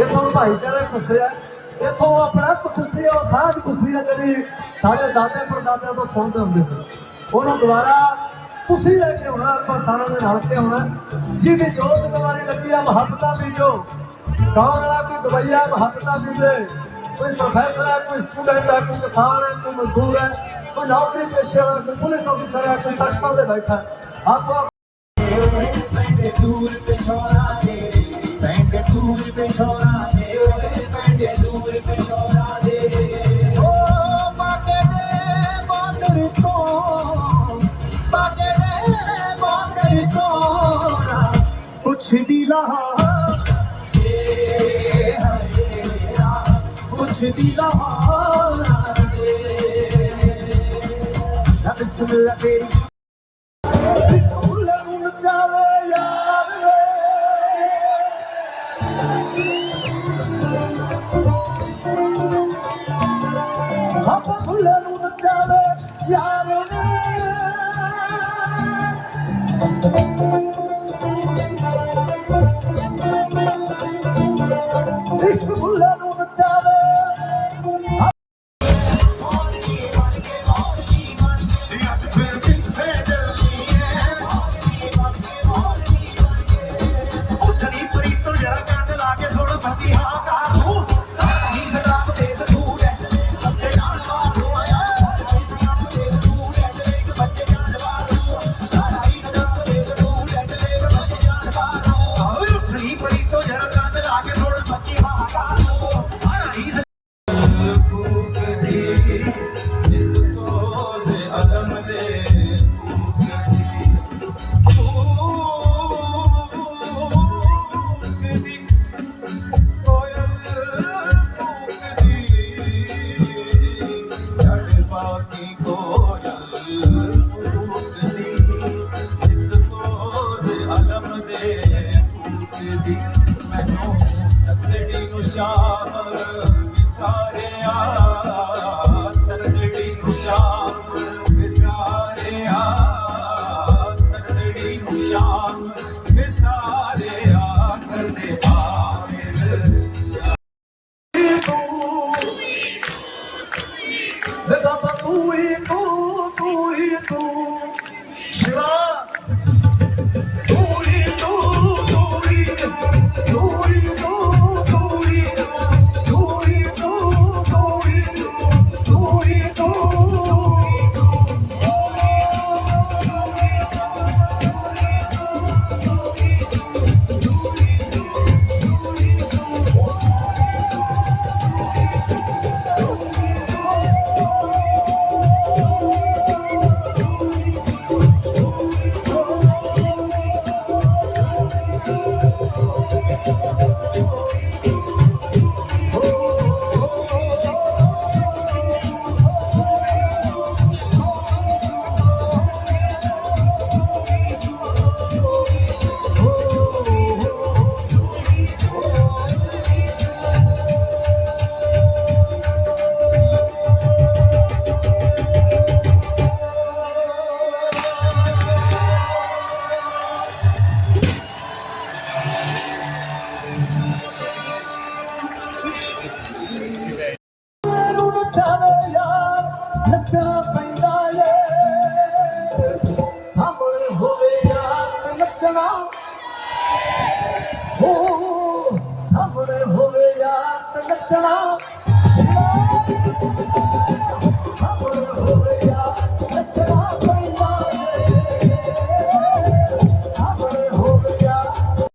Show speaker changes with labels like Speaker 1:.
Speaker 1: ਇਥੋਂ ਭਾਈਚਾਰੇ ਕੁੱਸਿਆ ਇਥੋਂ ਆਪਣਾ ਕੁੱਸੀ ਉਹ ਸਾਂਝ ਕੁੱਸੀ ਆ ਜਿਹੜੀ ਸਾਡੇ ਦਾਦੇ ਪਰਦਾਦਿਆਂ ਤੋਂ ਸੁਣਦੇ ਹੁੰਦੇ ਸੀ। ਉਹਨੂੰ ਦੁਬਾਰਾ ਤੁਸੀਂ ਲੈ ਕੇ ਆਉਣਾ, ਆਪਾਂ ਸਾਰਿਆਂ ਨੇ ਰਲ ਕੇ ਆਉਣਾ। ਜਿਹਦੀ ਜੋ ਜ਼ਿੰਮੇਵਾਰੀ ਲੱਗੀ ਆ, ਮੁਹੱਬਤਾਂ ਬੀਜੋ। ਕੌਣ ਵਾਲਾ ਕੋਈ ਦਵਾਈਆ ਮੁਹੱਬਤਾਂ ਬੀਜੇ। ਕੋਈ ਪ੍ਰੋਫੈਸਰ ਹੈ ਕੋਈ ਸਟੂਡੈਂਟ ਹੈ ਕੋਈ ਕਿਸਾਨ ਹੈ ਕੋਈ ਮਜ਼ਦੂਰ ਹੈ ਕੋਈ ਨੌਕਰੀ ਪੇਸ਼ੇ ਵਾਲਾ, ਕੋਈ ਪੁਲਿਸ ਅਫਸਰ ਹੈ ਕੋਈ ਤਖਤਾਂ ਤੇ ਬੈਠਾ। ਆਪਾਂ
Speaker 2: ਦੂਰ ਪਿਛੋਰਾ। ديلها کي هير هير اچ ديلها ري ਮੈਨੂੰ ਤਕੜੀ ਨੂੰ ਸ਼ਾਮ ਵਿਸਾਰਿਆ ਤਕੜੀ ਨੂੰ ਸ਼ਾਮ
Speaker 1: ਤੂੰ ਨੂੰ ਯਾਰ ਨੱਚਣਾ ਪੈਂਦਾ ਏ। ਸਾਹਮਣੇ ਹੋਵੇ ਯਾਰ ਨੱਚਣਾ। ਹੋ ਸਾਹਮਣੇ ਹੋਵੇ ਯਾਰ ਨੱਚਣਾ।